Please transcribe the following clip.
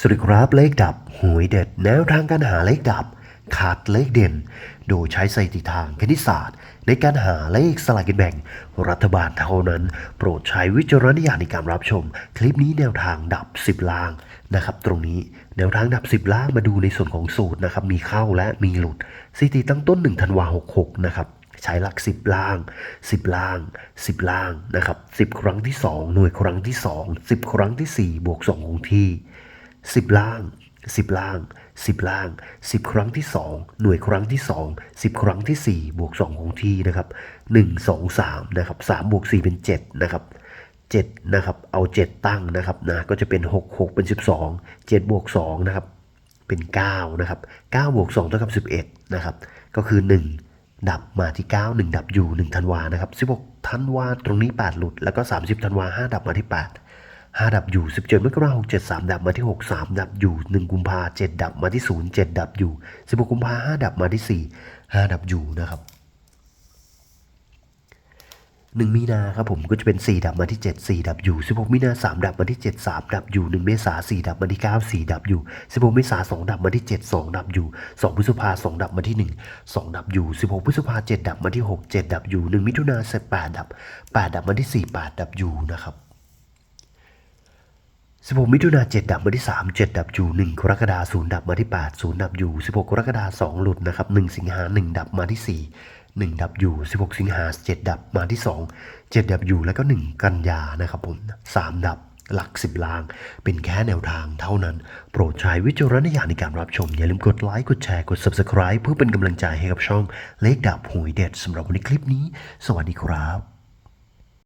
สวัสดีครับเลขดับหวยเด็ดแนวทางการหาเลขดับ ขาดเลขเด่น โดยใช้สถิติทางคณิตศาสตร์ ในการหาเลขสลากกินแบ่ง รัฐบาลเท่านั้น โปรดใช้วิจารณญาณในการรับชม คลิปนี้แนวทางดับ 10 ล่างนะครับ ตรงนี้แนวทางดับ 10 ล่างมาดูในส่วนของสูตรนะครับมีเข้าและมีหลุดสถิติตั้งต้น1ธันวา66นะครับใช้หลัก 10 ล่าง 10 ล่าง 10 ล่างนะครับ10 ครั้งที่ 2 หน่วยครั้งที่ 2 10 ครั้งทีสี่4 บวก2คงที่ 10 ล่าง 10 ล่าง 10 ล่าง 10 ครั้งที่ 2 หน่วยครั้งที่ 2 10 ครั้งที่ 4 บวก 2 คงที่นะครับ 1 2 3 นะครับ 3 บวก 4 เป็น 7 นะครับ7นะครับ เอา 7 ตั้งนะครับนะก็จะเป็น 6 6 เป็น 12 7 บวก 2 นะครับ เป็น 9 นะครับ 9 บวก 2 เท่ากับ 11 นะครับ ก็คือ 1 ดับมาที่ 9 1 ดับอยู่ 1 ธันวานะครับ 16 ธันวาตรงนี้ 8 หลุด แล้วก็ 30 ธันวา 5 ดับมาที่ 8 5 ดับอยู่ 17มกราคม6 7 3 ดับมาที่ 6 3 ดับอยู่ 1 กุมภา7ดับมาที่ 0 7 ดับอยู่ 16 กุมภา5ดับมาที่ 4 5 ดับอยู่นะครับหนึ่งมีนาครับผมก็จะเป็น 4 ดับมาที่ 7 4 ดับอยู่ 16 มีนา 3 ดับมาที่ 7 3 ดับอยู่ 1 เมษา4ดับมาที่ 9 4 ดับอยู่ 16 เมษา2ดับมาที่ 7 2 ดับอยู่ 2 พฤษภา2ดับมาที่ 1 2 ดับอยู่ 16 พฤษภา7ดับมาที่ 6 7 ดับอยู่ 1 มิถุนา8ดับ 8 ดับมาที่ 4 8 ดับอยู่นะครับ 16 มิถุนา7ดับมาที่ 3 7 ดับอยู่ 1 กรกฎาคม0ดับมาที่ 8 0 ดับอยู่ 16 กรกฎาคม2หลุดนะครับ 1 สิงหา 1 ดับมาที่ 4 1 ดับอยู่ 16 สิงหา 7 ดับมาที่ 2 7 ดับอยู่แล้วก็ 1 กันยานะครับผม 3 ดับหลัก 10ล้าง เป็นแค่แนวทางเท่านั้น โปรดใช้วิจารณญาณในการรับชม อย่าลืมกดไลค์ กดแชร์ กด Subscribe เพื่อเป็นกำลังใจให้กับช่องเลขดับหวยเด็ดสำหรับวันนี้คลิปนี้ สวัสดีครับ